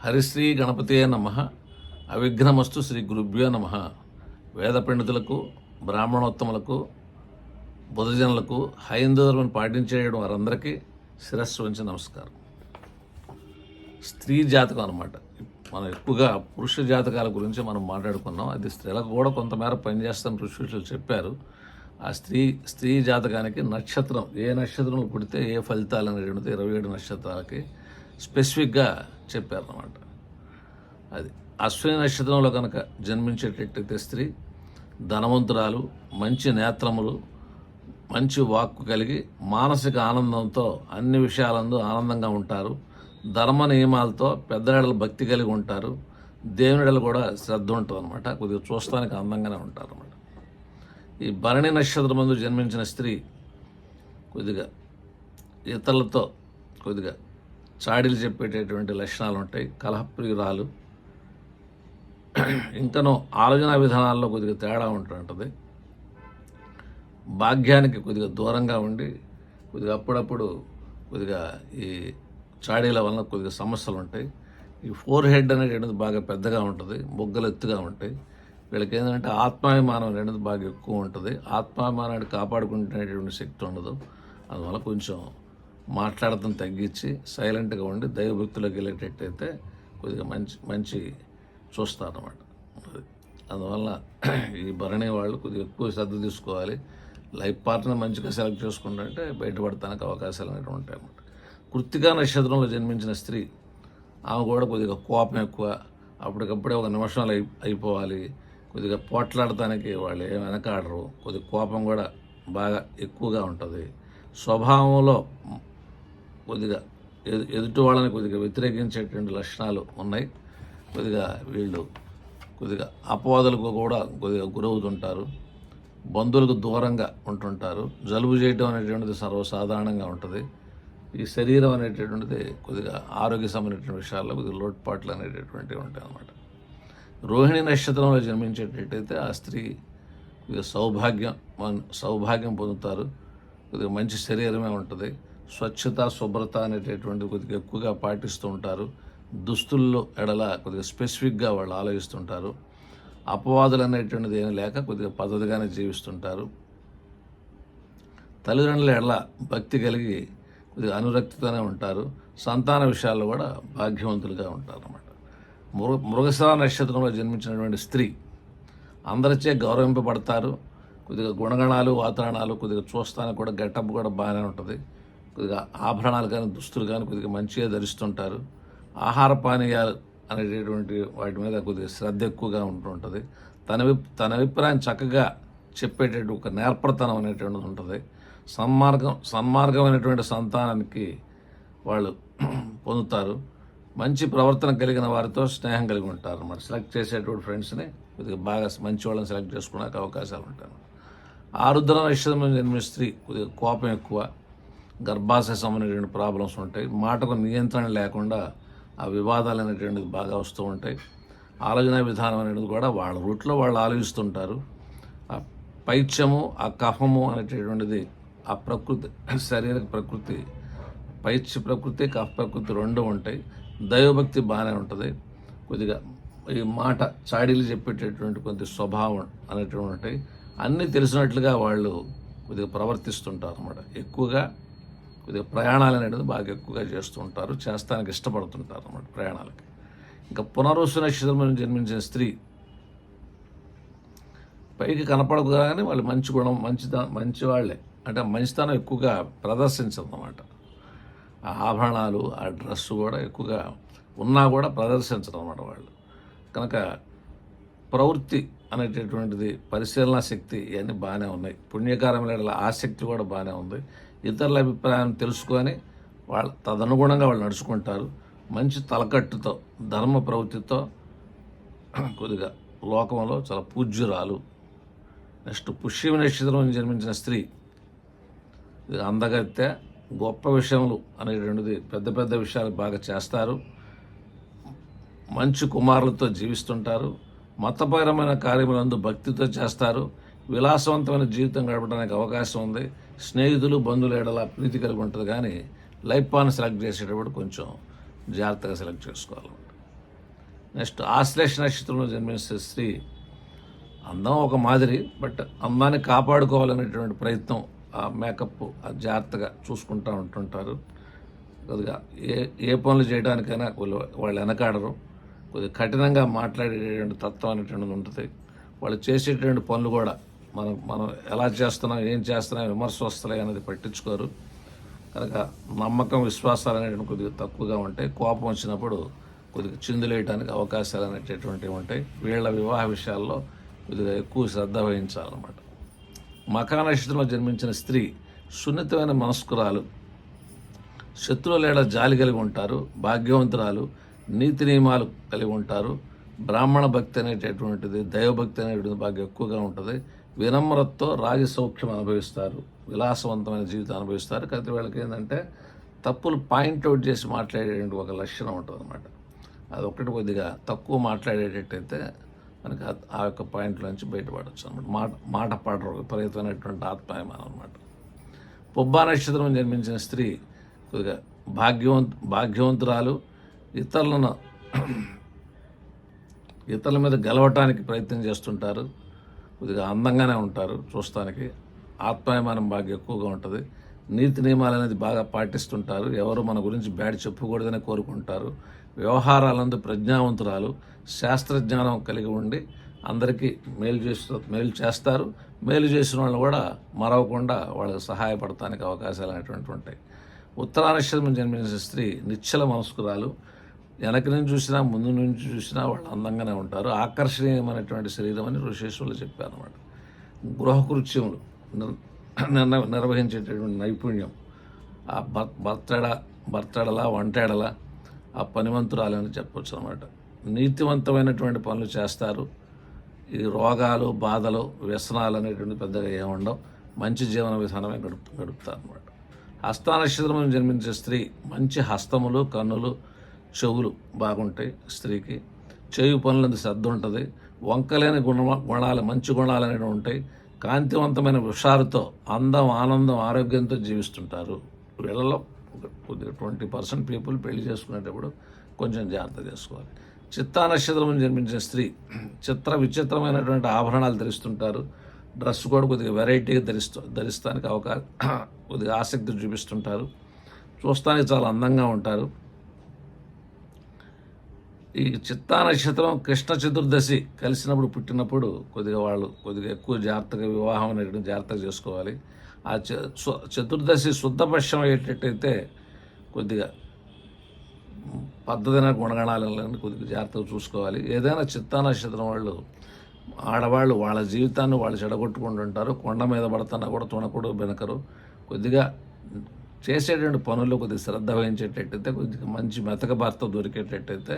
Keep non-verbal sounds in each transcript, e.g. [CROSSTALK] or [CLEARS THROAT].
హరిశ్రీ గణపతే నమ. అవిఘ్నమస్తు శ్రీ గురుభ్యో నమ. వేద పండితులకు బ్రాహ్మణోత్తములకు బుధజనులకు హైందవులను పాటించేయడం వారందరికీ శిరస్సు వంచి నమస్కారం. స్త్రీ జాతకం అనమాట మనం ఎక్కువగా పురుష జాతకాల గురించి మనం మాట్లాడుకున్నాం. అది స్త్రీలకు కూడా కొంతమేర పనిచేస్తాం ఋషులు చెప్పారు. ఆ స్త్రీ స్త్రీ జాతకానికి నక్షత్రం ఏ నక్షత్రంలో పుడితే ఏ ఫలితాలు అనేటువంటిది ఇరవై ఏడు నక్షత్రాలకి స్పెసిఫిక్గా చెప్పారన్నమాట. అది అశ్విని నక్షత్రంలో కనుక జన్మించేటట్టయితే స్త్రీ ధనవంతురాలు మంచి నేత్రములు మంచి వాక్కు కలిగి మానసిక ఆనందంతో అన్ని విషయాలందు ఆనందంగా ఉంటారు. ధర్మ నియమాలతో పెద్దవాళ్ళ భక్తి కలిగి ఉంటారు. దేవునిడలు కూడా శ్రద్ధ ఉంటుంది అనమాట కొద్దిగా చూస్తానికి అందంగానే ఉంటారు అనమాట ఈ భరణి నక్షత్రం మందు జన్మించిన స్త్రీ కొద్దిగా ఇతరులతో కొద్దిగా చాడీలు చెప్పేటటువంటి లక్షణాలు ఉంటాయి. కలహప్రియురాలు. ఇంకనో ఆలోచన విధానాల్లో కొద్దిగా తేడా ఉంటుంటుంది. భాగ్యానికి కొద్దిగా దూరంగా ఉండి కొద్దిగా అప్పుడప్పుడు కొద్దిగా ఈ చాడీల వలన కొద్దిగా సమస్యలు ఉంటాయి. ఈ ఫోర్ హెడ్ అనేటువంటిది బాగా పెద్దగా ఉంటుంది బొగ్గలు ఎత్తుగా ఉంటాయి. వీళ్ళకి ఏంటంటే ఆత్మాభిమానం అనేది బాగా ఎక్కువ ఉంటుంది. ఆత్మాభిమానాన్ని కాపాడుకునేటువంటి శక్తి ఉండదు. అందువల్ల కొంచెం మాట్లాడటం తగ్గించి సైలెంట్గా ఉండి దైవభక్తిలోకి వెళ్ళేటట్టయితే కొద్దిగా మంచి మంచి చూస్తారన్నమాట. అది అందువల్ల ఈ భరణి వాళ్ళు కొద్దిగా ఎక్కువ శ్రద్ధ తీసుకోవాలి. లైఫ్ పార్ట్నర్ మంచిగా సెలెక్ట్ చేసుకుంటే బయటపడటానికి అవకాశాలు అనేవి ఉంటాయి అన్నమాట. కృత్తికా నక్షత్రంలో జన్మించిన స్త్రీ ఆమె కూడా కొద్దిగా కోపం ఎక్కువ. అప్పటికప్పుడే ఒక నిమిషాలు అయి అయిపోవాలి. కొద్దిగా పోట్లాడటానికి వాళ్ళు ఏం వెనకాడరు. కొద్దిగా కోపం కూడా బాగా ఎక్కువగా ఉంటుంది. స్వభావంలో కొద్దిగా ఎదు ఎదుటి వాళ్ళని కొద్దిగా వ్యతిరేకించేటువంటి లక్షణాలు ఉన్నాయి. కొద్దిగా వీళ్ళు కొద్దిగా అపవాదులకు కూడా కొద్దిగా గురవుతుంటారు. బంధువులకు దూరంగా ఉంటుంటారు. జలుబు చేయడం అనేటువంటిది సర్వసాధారణంగా ఉంటుంది. ఈ శరీరం అనేటటువంటిది కొద్దిగా ఆరోగ్య సంబంధించిన విషయాల్లో కొద్దిగా లోటుపాట్లు అనేటటువంటివి ఉంటాయి అన్నమాట. రోహిణి నక్షత్రంలో జన్మించేటట్టయితే ఆ స్త్రీ కొద్దిగా సౌభాగ్యం సౌభాగ్యం పొందుతారు. కొద్దిగా మంచి శరీరమే ఉంటుంది. స్వచ్ఛత శుభ్రత అనేటటువంటి కొద్దిగా ఎక్కువగా పాటిస్తూ ఉంటారు. దుస్తుల్లో ఎడల కొద్దిగా స్పెసిఫిక్గా వాళ్ళు ఆలోచిస్తుంటారు. అపవాదులు అనేటువంటిది ఏమీ లేక కొద్దిగా పద్ధతిగానే జీవిస్తుంటారు. తల్లిదండ్రుల ఎడల భక్తి కలిగి కొద్దిగా అనురక్తితోనే ఉంటారు. సంతాన విషయాల్లో కూడా భాగ్యవంతులుగా ఉంటారు అన్నమాట మృగ మృగశిర నక్షత్రంలో జన్మించినటువంటి స్త్రీ అందరిచే గౌరవింపబడతారు. కొద్దిగా గుణగణాలు వాతావరణాలు కొద్దిగా చూస్తానికి కూడా గెటప్ కూడా బాగానే ఉంటుంది. కొద్దిగా ఆభరణాలు కానీ దుస్తులు కానీ కొద్దిగా మంచిగా ధరిస్తుంటారు. ఆహార పానీయాలు అనేటటువంటి వాటి మీద కొద్దిగా శ్రద్ధ ఎక్కువగా ఉంటుంటుంది తన తన అభిప్రాయం చక్కగా చెప్పేటటువంటి ఒక నేర్పరతనం అనేటువంటిది ఉంటుంది. సన్మార్గం సన్మార్గమైనటువంటి సంతానానికి వాళ్ళు పొందుతారు. మంచి ప్రవర్తన కలిగిన వారితో స్నేహం కలిగి ఉంటారు అన్నమాట. సెలెక్ట్ చేసేటువంటి ఫ్రెండ్స్ని కొద్దిగా బాగా మంచి వాళ్ళని సెలెక్ట్ చేసుకోవడానికి అవకాశాలు ఉంటాయి ఆరుద్ర నక్షత్రం జన్మ స్త్రీ కొద్దిగా కోపం ఎక్కువ. గర్భాశయ సంబంధించిన ప్రాబ్లమ్స్ ఉంటాయి. మాటకు నియంత్రణ లేకుండా ఆ వివాదాలు అనేటువంటిది బాగా వస్తూ ఉంటాయి. ఆలోచన విధానం అనేది కూడా వాళ్ళ రూట్లో వాళ్ళు ఆలోచిస్తుంటారు. ఆ పైత్యము ఆ కఫము అనేటటువంటిది ఆ ప్రకృతి శారీరక ప్రకృతి పైత్య ప్రకృతి కఫ ప్రకృతి రెండు ఉంటాయి. దైవభక్తి బాగానే ఉంటుంది. కొద్దిగా ఈ మాట చాడీలు చెప్పేటటువంటి కొద్ది స్వభావం అనేటువంటి ఉంటాయి. అన్నీ తెలిసినట్లుగా వాళ్ళు కొద్దిగా ప్రవర్తిస్తుంటారు అన్నమాట ఎక్కువగా కొద్దిగా ప్రయాణాలు అనేది బాగా ఎక్కువగా చేస్తూ ఉంటారు చేస్తానికి ఇష్టపడుతుంటారు అన్నమాట ప్రయాణాలకి. ఇంకా పునరుసు నక్షత్రం జన్మించిన స్త్రీ పైకి కనపడదు కానీ వాళ్ళు మంచి గుణం మంచి మంచి వాళ్ళే. అంటే మంచితనం ఎక్కువగా ప్రదర్శించదన్నమాట ఆ ఆభరణాలు ఆ డ్రెస్సు కూడా ఎక్కువగా ఉన్నా కూడా ప్రదర్శించడం అన్నమాట వాళ్ళు. కనుక ప్రవృత్తి అనేటటువంటిది పరిశీలన శక్తి ఇవన్నీ బాగానే ఉన్నాయి. పుణ్యకారమైన ఆసక్తి కూడా బాగానే ఉంది. ఇతరుల అభిప్రాయం తెలుసుకొని వాళ్ళ తదనుగుణంగా వాళ్ళు నడుచుకుంటారు. మంచి తలకట్టుతో ధర్మ ప్రవృత్తితో కొద్దిగా లోకంలో చాలా పూజ్యురాలు. నెక్స్ట్ పుష్యమి నక్షత్రం జన్మించిన స్త్రీ. ఇది అందగత్తె గొప్ప విషయములు అనేటువంటిది పెద్ద పెద్ద విషయాలు బాగా చేస్తారు. మంచి కుమారులతో జీవిస్తుంటారు. మతపరమైన కార్యములందు భక్తితో చేస్తారు. విలాసవంతమైన జీవితం గడపడానికి అవకాశం ఉంది. స్నేహితులు బంధువుల ఎడల ప్రీతి కలిగి ఉంటుంది కానీ లైఫ్ పాన్ సెలెక్ట్ చేసేటప్పుడు కొంచెం జాగ్రత్తగా సెలెక్ట్ చేసుకోవాలి. నెక్స్ట్ ఆశ్లేష నక్షత్రంలో జన్మించే స్త్రీ అందం ఒక మాదిరి బట్ అందాన్ని కాపాడుకోవాలనేటువంటి ప్రయత్నం ఆ మేకప్ జాగ్రత్తగా చూసుకుంటూ ఉంటుంటారు. కొద్దిగా ఏ ఏ పనులు చేయడానికైనా వాళ్ళు వాళ్ళు వెనకాడరు. కొద్దిగా కఠినంగా మాట్లాడేటువంటి తత్వం అనేటువంటిది ఉంటుంది. వాళ్ళు చేసేటువంటి పనులు కూడా మనం మనం ఎలా చేస్తున్నాం ఏం చేస్తున్నాం విమర్శ వస్తున్నాయి అనేది పట్టించుకోరు. కనుక నమ్మకం విశ్వాసాలు అనేటువంటి కొద్దిగా తక్కువగా ఉంటాయి. కోపం వచ్చినప్పుడు కొద్దిగా చిందులేయడానికి అవకాశాలు అనేటటువంటివి ఉంటాయి. వీళ్ళ వివాహ విషయాల్లో కొద్దిగా ఎక్కువ శ్రద్ధ వహించాలన్నమాట. మకా నక్షత్రంలో జన్మించిన స్త్రీ సున్నితమైన మనస్కురాలు. శత్రువులేడ జాలి కలిగి ఉంటారు భాగ్యవంతురాలు నీతి నియమాలు కలిగి ఉంటారు. బ్రాహ్మణ భక్తి అనేటటువంటిది దైవభక్తి అనేటువంటిది బాగా ఎక్కువగా ఉంటుంది. వినమ్రతతో రాజసౌఖ్యం అనుభవిస్తారు. విలాసవంతమైన జీవితం అనుభవిస్తారు. కాకపోతే వీళ్ళకి ఏంటంటే తప్పులు పాయింట్అవుట్ చేసి మాట్లాడేటువంటి ఒక లక్షణం ఉంటుంది అనమాట అది ఒక్కటి కొద్దిగా తక్కువ మాట్లాడేటట్టయితే మనకి ఆ- యొక్క పాయింట్లోంచి బయటపడవచ్చు అనమాట మాట మాట పడరు విపరీతమైనటువంటి ఆత్మాభిమానం అనమాట పుబ్బా నక్షత్రం జన్మించిన స్త్రీ కొద్దిగా భాగ్యవంత భాగ్యవంతురాలు ఇతరులను ఇతరుల మీద గెలవటానికి ప్రయత్నం చేస్తుంటారు. కొద్దిగా అందంగానే ఉంటారు. చూస్తానికి ఆత్మాభిమానం బాగా ఎక్కువగా ఉంటుంది. నీతి నియమాలు అనేది బాగా పాటిస్తుంటారు. ఎవరు మన గురించి బ్యాడ్ చెప్పకూడదని కోరుకుంటారు. వ్యవహారాలందు ప్రజ్ఞావంతురాలు శాస్త్రజ్ఞానం కలిగి ఉండి అందరికీ మేలు చేస్తూ మేలు చేస్తారు. మేలు చేసిన వాళ్ళు కూడా మరవకుండా వాళ్ళకి సహాయపడటానికి అవకాశాలు అనేటువంటి ఉంటాయి. ఉత్తరా జన్మించిన స్త్రీ నిశ్చల మనస్కురాలు వెనక నుంచి చూసినా ముందు నుంచి చూసినా వాళ్ళు అందంగానే ఉంటారు. ఆకర్షణీయమైనటువంటి శరీరం అని ఋషేశ్వరులు చెప్పారు అనమాట గృహకృత్యములు నిర్- నిర్ణ- నిర్వహించేటటువంటి నైపుణ్యం. ఆ భర్ భర్తడ భర్తడల వంటేడల ఆ పనివంతురాలని చెప్పొచ్చు అనమాట నీతివంతమైనటువంటి పనులు చేస్తారు. ఈ రోగాలు బాధలు వ్యసనాలు అనేటువంటి పెద్దగా ఏముండవు మంచి జీవన విధానమే గడుపు గడుపుతారు అనమాట హస్తానక్షత్రం జన్మించే స్త్రీ మంచి హస్తములు కన్నులు చెవులు బాగుంటాయి స్త్రీకి. చేయు పనులందు శ్రద్ధ ఉంటుంది వంకలేని గుణ గుణాలు మంచి గుణాలు అనేవి ఉంటాయి. కాంతివంతమైన హుషారుతో అందం ఆనందం ఆరోగ్యంతో జీవిస్తుంటారు. వీళ్ళలో కొద్దిగా ట్వంటీ పర్సెంట్ పీపుల్ పెళ్ళి చేసుకునేటప్పుడు కొంచెం జాగ్రత్త చేసుకోవాలి చిత్తా నక్షత్రం జన్మించిన స్త్రీ చిత్ర విచిత్రమైనటువంటి ఆభరణాలు ధరిస్తుంటారు. డ్రెస్ కూడా కొద్దిగా వెరైటీగా ధరిస్తూ ధరిస్తానికి అవకాశం కొద్దిగా ఆసక్తి చూపిస్తుంటారు. చూస్తానికి చాలా అందంగా ఉంటారు. ఈ చిత్తా నక్షత్రం కృష్ణ చతుర్దశి కలిసినప్పుడు పుట్టినప్పుడు కొద్దిగా వాళ్ళు కొద్దిగా ఎక్కువ జాగ్రత్తగా వివాహం అనేటువంటి జాగ్రత్తగా చేసుకోవాలి. ఆ చ- చతుర్దశి శుద్ధపక్షం అయ్యేటట్టయితే కొద్దిగా పద్ధతిన గుణగణాలని కొద్దిగా జాగ్రత్తగా చూసుకోవాలి. ఏదైనా చిత్తా నక్షత్రం వాళ్ళు ఆడవాళ్ళు వాళ్ళ జీవితాన్ని వాళ్ళు చెడగొట్టుకుంటుంటారు కొండ మీద పడుతున్నా కూడా తుణకుడు వెనకరు కొద్దిగా చేసేటువంటి పనుల్లో కొద్దిగా శ్రద్ధ వహించేటట్టయితే కొద్దిగా మంచి మెతక భర్త దొరికేటట్టయితే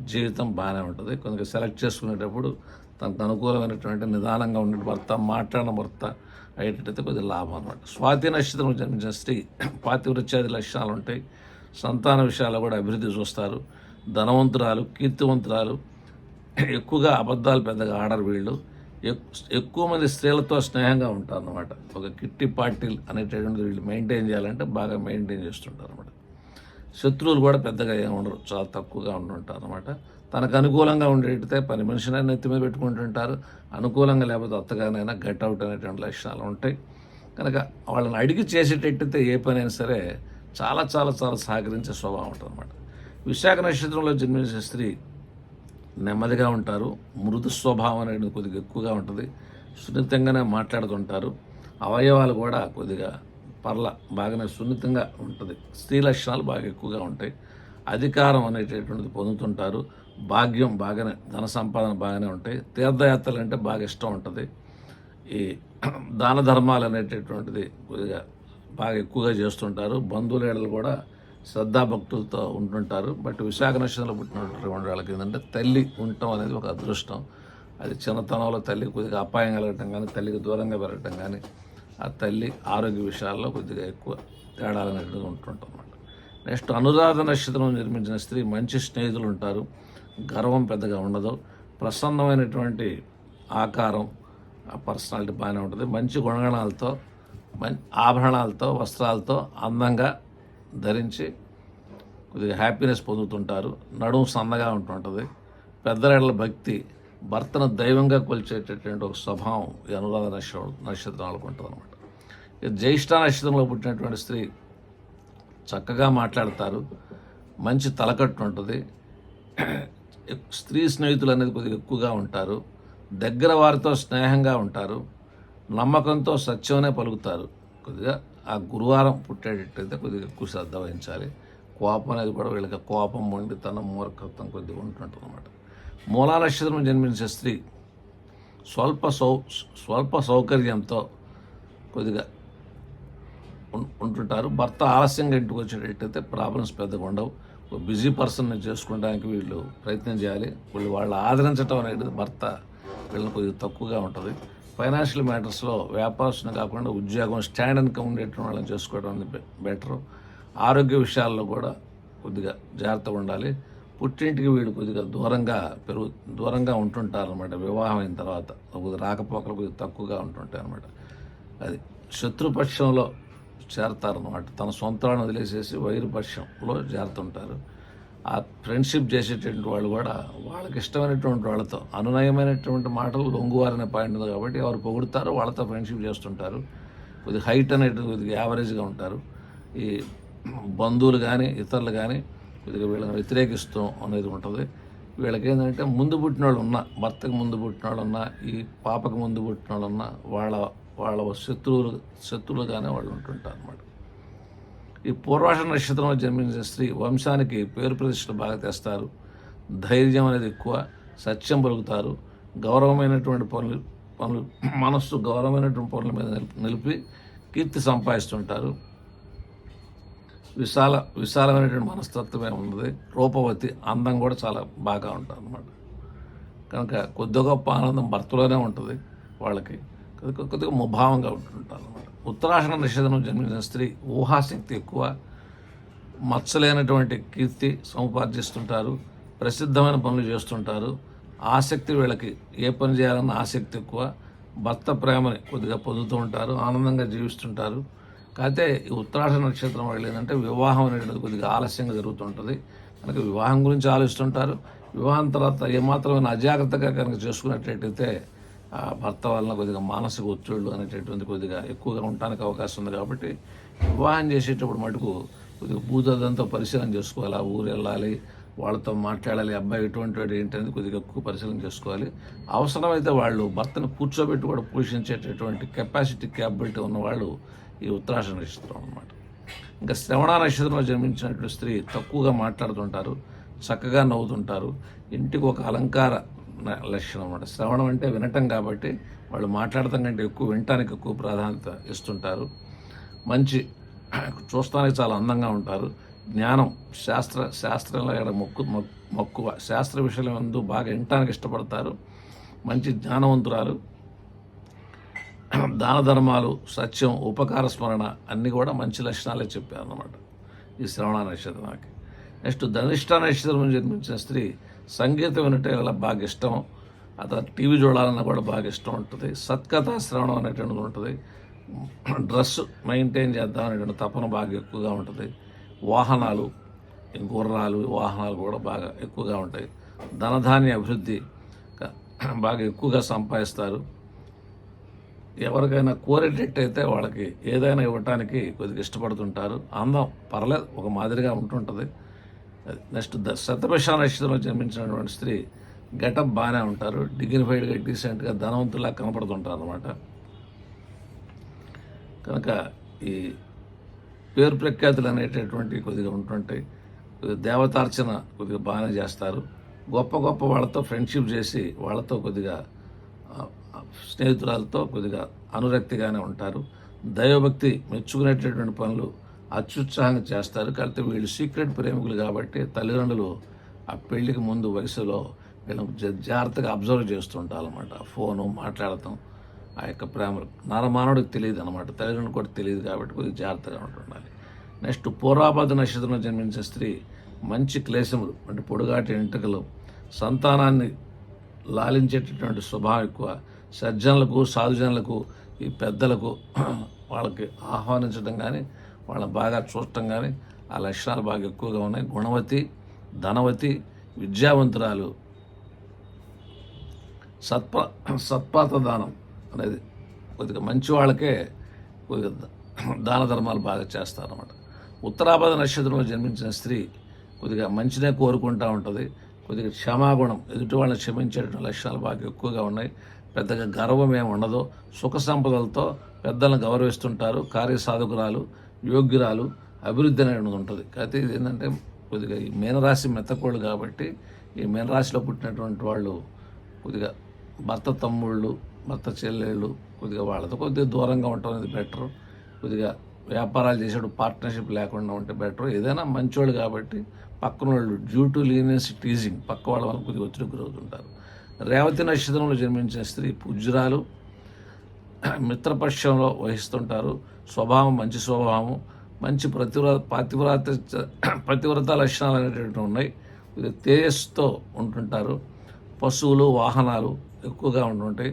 జీవితం బాగానే ఉంటుంది. కొద్దిగా సెలెక్ట్ చేసుకునేటప్పుడు తనకు అనుకూలమైనటువంటి నిదానంగా ఉండే భర్త మాట్లాడిన భర్త అయ్యేటట్టయితే కొద్దిగా లాభం అనమాట స్వాతి నక్షత్రం జన్మించిన స్త్రీ పాతివృత్యాది లక్షణాలు ఉంటాయి. సంతాన విషయాల్లో కూడా అభివృద్ధి చూస్తారు. ధనవంతురాలు కీర్తివంతురాలు ఎక్కువగా అబద్ధాలు పెద్దగా ఆడరు వీళ్ళు. ఎక్- ఎక్కువ మంది స్త్రీలతో స్నేహంగా ఉంటారు అనమాట ఒక కిట్టి పార్టీలు అనేటటువంటిది వీళ్ళు మెయింటైన్ చేయాలంటే బాగా మెయింటైన్ చేస్తుంటారు అనమాట శత్రువులు కూడా పెద్దగా ఏమి ఉండరు. చాలా తక్కువగా ఉంటుంటారు అనమాట తనకు అనుకూలంగా ఉండేటైతే పని మనిషినైనా నెత్తి మీద పెట్టుకుంటుంటారు అనుకూలంగా లేకపోతే అత్తగానైనా గట్ అవుట్ అనేటువంటి లక్షణాలు ఉంటాయి. కనుక వాళ్ళని అడిగి చేసేటట్టయితే ఏ పని అయినా సరే చాలా చాలా చాలా సహకరించే స్వభావం ఉంటుంది అనమాట విశాఖ నక్షత్రంలో జన్మించిన స్త్రీ నెమ్మదిగా ఉంటారు. మృదు స్వభావం అనేది కొద్దిగా ఎక్కువగా ఉంటుంది. సున్నితంగానే మాట్లాడుతుంటారు. అవయవాలు కూడా కొద్దిగా పర్ల బాగానే సున్నితంగా ఉంటుంది. స్త్రీ లక్షణాలు బాగా ఎక్కువగా ఉంటాయి. అధికారం అనేటటువంటిది పొందుతుంటారు. భాగ్యం బాగానే ధన సంపాదన బాగానే ఉంటాయి. తీర్థయాత్రలు అంటే బాగా ఇష్టం ఉంటుంది. ఈ దాన ధర్మాలు అనేటటువంటిది కొద్దిగా బాగా ఎక్కువగా చేస్తుంటారు. బంధువులేడలు కూడా శ్రద్ధాభక్తులతో ఉంటుంటారు. బట్ విశాఖ నక్షత్రంలో పుట్టినటువంటి వాళ్ళకి ఏంటంటే తల్లి ఉండటం అనేది ఒక అదృష్టం. అది చిన్నతనంలో తల్లి కొద్దిగా అపాయం కలగటం కానీ తల్లికి దూరంగా పెరగటం కానీ ఆ తల్లి ఆరోగ్య విషయాల్లో కొద్దిగా ఎక్కువ తేడాలు అనేటివి ఉంటుంటాం అన్నమాట నెక్స్ట్ అనురాధ నక్షత్రం నిర్మించిన స్త్రీ మంచి స్నేహితులు ఉంటారు. గర్వం పెద్దగా ఉండదు. ప్రసన్నమైనటువంటి ఆకారం ఆ పర్సనాలిటీ బాగానే ఉంటుంది. మంచి గుణగణాలతో మం ఆభరణాలతో వస్త్రాలతో అందంగా ధరించి కొద్దిగా హ్యాపీనెస్ పొందుతుంటారు. నడుము సన్నగా ఉంటుంటుంది. పెద్దల భక్తి భర్తను దైవంగా కొలిచేటటువంటి ఒక స్వభావం ఈ అనురాధ నక్షత్రం నక్షత్రాలకు ఉంటుంది అనమాట జ్యేష్ఠ నక్షత్రంలో పుట్టినటువంటి స్త్రీ చక్కగా మాట్లాడతారు. మంచి తలకట్టు ఉంటుంది. స్త్రీ స్నేహితులు అనేది కొద్దిగా ఎక్కువగా ఉంటారు. దగ్గర వారితో స్నేహంగా ఉంటారు. నమ్మకంతో సత్యమనే పలుకుతారు. కొద్దిగా ఆ గురువారం పుట్టేటట్టయితే కొద్దిగా ఎక్కువ శ్రద్ధ వహించాలి. కోపం అనేది కూడా వీళ్ళకి కోపం మొండితనం మూర్ఖత్వం కొద్దిగా ఉంటుంటుంది అనమాట మూలానక్షత్రం జన్మించిన స్త్రీ స్వల్ప సౌ స్వల్ప సౌకర్యంతో కొద్దిగా ఉంటుంటారు. భర్త ఆలస్యంగా ఇంటికి వచ్చేటట్టయితే ప్రాబ్లమ్స్ పెద్దగా ఉండవు. ఒక బిజీ పర్సన్ని చేసుకోవడానికి వీళ్ళు ప్రయత్నం చేయాలి. వీళ్ళు వాళ్ళు ఆదరించడం అనేది భర్త వీళ్ళని కొద్దిగా తక్కువగా ఉంటుంది. ఫైనాన్షియల్ మ్యాటర్స్లో వ్యాపారస్తుని కాకుండా ఉద్యోగం స్టాండ్ ఇన్కమ్ ఉండేటువంటి వాళ్ళని చేసుకోవడం అనేది బెటర్. ఆరోగ్య విషయాల్లో కూడా కొద్దిగా జాగ్రత్తగా ఉండాలి. పుట్టింటికి వీళ్ళు కొద్దిగా దూరంగా పెరుగు దూరంగా ఉంటుంటారు అనమాట వివాహం అయిన తర్వాత కొద్దిగా రాకపోకలు కొద్దిగా తక్కువగా ఉంటుంటాయి అనమాట అది శత్రుపక్షంలో చేరతారనమాట తన సొంతాలను వదిలేసేసి వైరుపక్షంలో చేరుతుంటారు. ఆ ఫ్రెండ్షిప్ చేసేటువంటి వాళ్ళు కూడా వాళ్ళకి ఇష్టమైనటువంటి వాళ్ళతో అనునయమైనటువంటి మాటలు లొంగువారనే పాయింట్ ఉంది కాబట్టి ఎవరు పొగుడుతారో వాళ్ళతో ఫ్రెండ్షిప్ చేస్తుంటారు. కొద్దిగా హైట్ అనేటువంటి కొద్దిగా యావరేజ్గా ఉంటారు. ఈ బంధువులు కానీ ఇతరులు కానీ కొద్దిగా వీళ్ళని వ్యతిరేకిస్తాం అనేది ఉంటుంది. వీళ్ళకి ఏంటంటే ముందు పుట్టిన వాళ్ళు ఉన్నా భర్తకు ముందు పుట్టిన వాళ్ళు ఉన్నా ఈ పాపకు ముందు పుట్టిన వాళ్ళు ఉన్నా వాళ్ళ వాళ్ళ శత్రువులు శత్రువులుగానే వాళ్ళు ఉంటుంటారు అనమాట ఈ పూర్వాష నక్షత్రంలో జన్మించిన స్త్రీ వంశానికి పేరు ప్రతిష్టలు బాగా తెస్తారు. ధైర్యం అనేది ఎక్కువ సత్యం పలుకుతారు. గౌరవమైనటువంటి పనులు పనులు మనస్సు గౌరవమైనటువంటి పనుల మీద నిలిపి కీర్తి సంపాదిస్తుంటారు. విశాల విశాలమైనటువంటి మనస్తత్వమే ఉన్నది. రూపవతి అందం కూడా చాలా బాగా ఉంటుంది అనమాట కనుక కొద్ది గొప్ప ఆనందం భర్తలోనే ఉంటుంది వాళ్ళకి. కొద్దిగా కొద్దిగా ముభావంగా ఉంటుంటారు అనమాట ఉత్తరాషణ నిషేధం జన్మించిన స్త్రీ ఊహాశక్తి ఎక్కువ. మచ్చలేనటువంటి కీర్తి సముపార్జిస్తుంటారు. ప్రసిద్ధమైన పనులు చేస్తుంటారు. ఆసక్తి వీళ్ళకి ఏ పని చేయాలన్న ఆసక్తి ఎక్కువ. భర్త ప్రేమని కొద్దిగా పొందుతూ ఉంటారు. ఆనందంగా జీవిస్తుంటారు. కాకపోతే ఈ ఉత్తరాష నక్షత్రం వాళ్ళు ఏంటంటే వివాహం అనేటువంటిది కొద్దిగా ఆలస్యంగా జరుగుతుంటుంది. కనుక వివాహం గురించి ఆలోచిస్తుంటారు. వివాహం తర్వాత ఏమాత్రమైన అజాగ్రత్తగా కనుక చేసుకున్నట్టయితే ఆ భర్త వలన కొద్దిగా మానసిక ఒత్తిళ్ళు అనేటటువంటి కొద్దిగా ఎక్కువగా ఉండడానికి అవకాశం ఉంది కాబట్టి వివాహం చేసేటప్పుడు మటుకు కొద్దిగా భూతదంతో పరిశీలన చేసుకోవాలి. ఆ ఊరు వెళ్ళాలి వాళ్ళతో మాట్లాడాలి అబ్బాయి ఎటువంటి వాడు ఏంటనేది కొద్దిగా ఎక్కువ పరిశీలన చేసుకోవాలి. అవసరమైతే వాళ్ళు భర్తను కూర్చోబెట్టి కూడా పోషించేటటువంటి కెపాసిటీ క్యాపబిలిటీ ఉన్నవాళ్ళు ఈ ఉత్తరాష నక్షత్రం అనమాట ఇంకా శ్రవణ నక్షత్రంలో జన్మించినటువంటి స్త్రీ తక్కువగా మాట్లాడుతుంటారు చక్కగా నవ్వుతుంటారు. ఇంటికి ఒక అలంకార లక్షణం అనమాట శ్రవణం అంటే వినటం కాబట్టి వాళ్ళు మాట్లాడటం కంటే ఎక్కువ వినటానికి ఎక్కువ ప్రాధాన్యత ఇస్తుంటారు. మంచి [CLEARS THROAT] చూస్తానికి చాలా అందంగా ఉంటారు. జ్ఞానం శాస్త్ర శాస్త్రంలో ఎడ మొక్కు మక్కువ శాస్త్ర విషయాల ముందు బాగా వినటానికి ఇష్టపడతారు. మంచి జ్ఞానవంతురాలు. దాన ధర్మాలు సత్యం ఉపకార స్మరణ అన్నీ కూడా మంచి లక్షణాలే చెప్పారు అన్నమాట ఈ శ్రవణ నక్షత్రానికి నెక్స్ట్ ధనిష్ట నక్షత్రం జన్మించిన స్త్రీ సంగీతం వినటం వల్ల బాగా ఇష్టం. అతను టీవీ చూడాలన్నా కూడా బాగా ఇష్టం ఉంటుంది. సత్కథ శ్రవణం అనేటువంటిది ఉంటుంది. డ్రెస్ మెయింటైన్ చేద్దాం అనేటువంటి తపన బాగా ఎక్కువగా ఉంటుంది. వాహనాలు గుర్రాలు వాహనాలు కూడా బాగా ఎక్కువగా ఉంటాయి. ధనధాన్య అభివృద్ధి బాగా ఎక్కువగా సంపాదిస్తారు. ఎవరికైనా కోరేటట్టయితే వాళ్ళకి ఏదైనా ఇవ్వటానికి కొద్దిగా ఇష్టపడుతుంటారు. అందం పర్లేదు ఒక మాదిరిగా ఉంటుంటుంది. నెక్స్ట్ ద శతభిష నక్షత్రంలో జన్మించినటువంటి స్త్రీ గెటప్ బాగానే ఉంటారు. డిగ్నిఫైడ్గా డీసెంట్గా ధనవంతులా కనపడుతుంటారు అనమాట కనుక ఈ పేరు ప్రఖ్యాతులు అనేటటువంటి కొద్దిగా ఉంటుంటాయి దేవతార్చన కొద్దిగా బాగానే చేస్తారు. గొప్ప గొప్ప వాళ్ళతో ఫ్రెండ్షిప్ చేసి వాళ్ళతో కొద్దిగా స్నేహితురాలతో కొద్దిగా అనురక్తిగానే ఉంటారు. దైవభక్తి మెచ్చుకునేటటువంటి పనులు అత్యుత్సాహంగా చేస్తారు. కాకపోతే వీళ్ళు సీక్రెట్ ప్రేమికులు కాబట్టి తల్లిదండ్రులు ఆ పెళ్ళికి ముందు వయసులో వీళ్ళని జా- జాగ్రత్తగా అబ్జర్వ్ చేస్తుంటారు అనమాట ఫోను మాట్లాడటం ఆ యొక్క ప్రేమ నరమానవుడికి తెలియదు అనమాట తల్లిదండ్రులు కూడా తెలియదు కాబట్టి కొద్దిగా జాగ్రత్తగా ఉంటుండాలి. నెక్స్ట్ పూర్వాపద నక్షత్రంలో జన్మించిన స్త్రీ మంచి క్లేశములు అంటే పొడుగాటి ఎంటకలు సంతానాన్ని లాలించేటటువంటి స్వభావం ఎక్కువ. సజ్జనులకు సాధుజనులకు ఈ పెద్దలకు వాళ్ళకి ఆహ్వానించడం కానీ వాళ్ళని బాగా చూడటం కానీ ఆ లక్షణాలు బాగా ఎక్కువగా ఉన్నాయి. గుణవతి ధనవతి విద్యావంతురాలు సత్ప సత్పాత దానం అనేది కొద్దిగా మంచి వాళ్ళకే కొద్దిగా దాన ధర్మాలు బాగా చేస్తారన్నమాట. ఉత్తరాపద నక్షత్రంలో జన్మించిన స్త్రీ కొద్దిగా మంచినే కోరుకుంటూ ఉంటుంది. కొద్దిగా క్షమాగుణం ఎదుటి వాళ్ళని క్షమించేటువంటి లక్షణాలు బాగా ఎక్కువగా ఉన్నాయి. పెద్దగా గర్వం ఏమి ఉండదు. సుఖ సంపదలతో పెద్దలను గౌరవిస్తుంటారు. కార్యసాధకురాలు యోగ్యురాలు అభివృద్ధి అనేది ఉంటుంది. అయితే ఇది ఏంటంటే కొద్దిగా ఈ మీనరాశి మెత్తకోళ్ళు కాబట్టి ఈ మీనరాశిలో పుట్టినటువంటి వాళ్ళు కొద్దిగా భర్త తమ్ముళ్ళు భర్త చెల్లెళ్ళు కొద్దిగా వాళ్ళతో కొద్దిగా దూరంగా ఉండటం అనేది బెటర్. కొద్దిగా వ్యాపారాలు చేసేటప్పుడు పార్ట్నర్షిప్ లేకుండా ఉంటే బెటర్. ఏదైనా మంచోళ్ళు కాబట్టి పక్కన వాళ్ళు డ్యూ టు లీనియన్స్ టీజింగ్ పక్క వాళ్ళ వల్ల కొద్దిగా ఒత్తిడి గురవుతుంటారు. రేవతి నక్షత్రంలో జన్మించిన స్త్రీ పూజ్యురాలు మిత్రపక్షంలో వహిస్తుంటారు. స్వభావం మంచి స్వభావం మంచి ప్రతివ్ర పతివ్రత పతివ్రత లక్షణాలు అనేటువంటివి ఉన్నాయి. ఇది తేజస్సుతో ఉంటుంటారు. పశువులు వాహనాలు ఎక్కువగా ఉంటుంటాయి.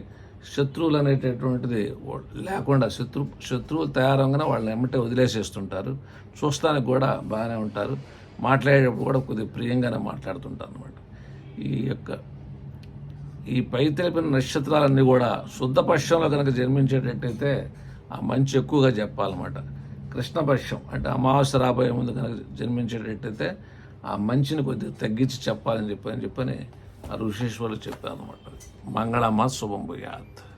శత్రువులు అనేటటువంటిది లేకుండా శత్రు శత్రువులు తయారంగానే వాళ్ళని ఎమ్మటే వదిలేసేస్తుంటారు. చూస్తానికి కూడా బాగానే ఉంటారు. మాట్లాడేటప్పుడు కూడా కొద్దిగా ప్రియంగానే మాట్లాడుతుంటారు అనమాట ఈ యొక్క ఈ పై తెలిపిన నక్షత్రాలన్నీ కూడా శుద్ధపక్షంలో కనుక జన్మించేటట్టయితే ఆ మంచి ఎక్కువగా చెప్పాలన్నమాట. కృష్ణపక్షం అంటే అమావాస్య రాబోయే ముందు కనుక జన్మించేటట్టయితే ఆ మంచిని కొద్దిగా తగ్గించి చెప్పాలని చెప్పని చెప్పని ఆ ఋషేశ్వరులు చెప్పారు అనమాట మంగళమ్మ శుభం భూయాత్.